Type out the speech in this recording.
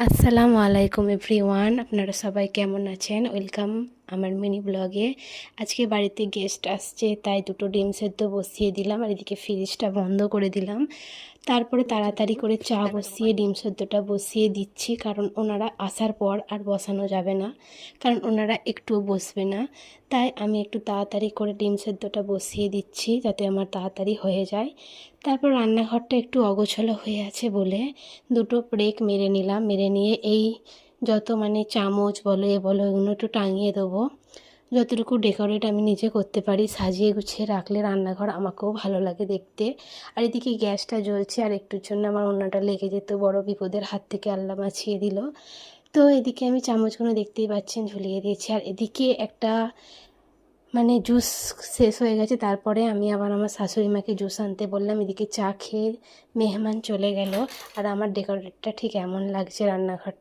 আসসালামু আলাইকুম এভরিওয়ান আপনারা সবাই কেমন আছেন? ওয়েলকাম আমার মিনি ব্লগে। আজকে বাড়িতে গেস্ট আসছে, তাই দুটো ডিম সেদ্ধ বসিয়ে দিলাম আর এদিকে ফ্রিজটা বন্ধ করে দিলাম। তারপরে তাড়াতাড়ি করে চা বসিয়ে, ডিম সেদ্ধটা বসিয়ে দিচ্ছি কারণ ওনারা আসার পর আর বসানো যাবে না, কারণ ওনারা একটুও বসবে না। তাই আমি একটু তাড়াতাড়ি করে ডিম সেদ্ধটা বসিয়ে দিচ্ছি যাতে আমার তাড়াতাড়ি হয়ে যায়। তারপর রান্নাঘরটা একটু অগোছালো হয়ে আছে বলে দুটো ব্রেক মেরে নিলাম। মেরে নিয়ে এই যত মানে চামচ বলো, এ বলো, এগুলো একটু টাঙিয়ে দেবো। যতটুকু ডেকোরেট আমি নিজে করতে পারি, সাজিয়ে গুছিয়ে রাখলে রান্নাঘর আমাকেও ভালো লাগে দেখতে। আর এদিকে গ্যাসটা জ্বলছে, আর একটুর জন্য আমার অন্যটা লেগে যেত, বড় বিপদের হাত থেকে আল্লাহ বাঁচিয়ে দিল। তো এদিকে আমি চামচগুলো দেখতেই পাচ্ছেন, ঝুলিয়ে দিয়েছি। আর এদিকে একটা মানে জুস শেষ হয়ে গেছে, তারপরে আমি আবার আমার শাশুড়ি মাকে জুস আনতে বললাম, এদিকে চা খেয়ে মেহমান চলে গেল। আর আমার ডেকোরেটটা ঠিক এমন লাগছে রান্নাঘরটা।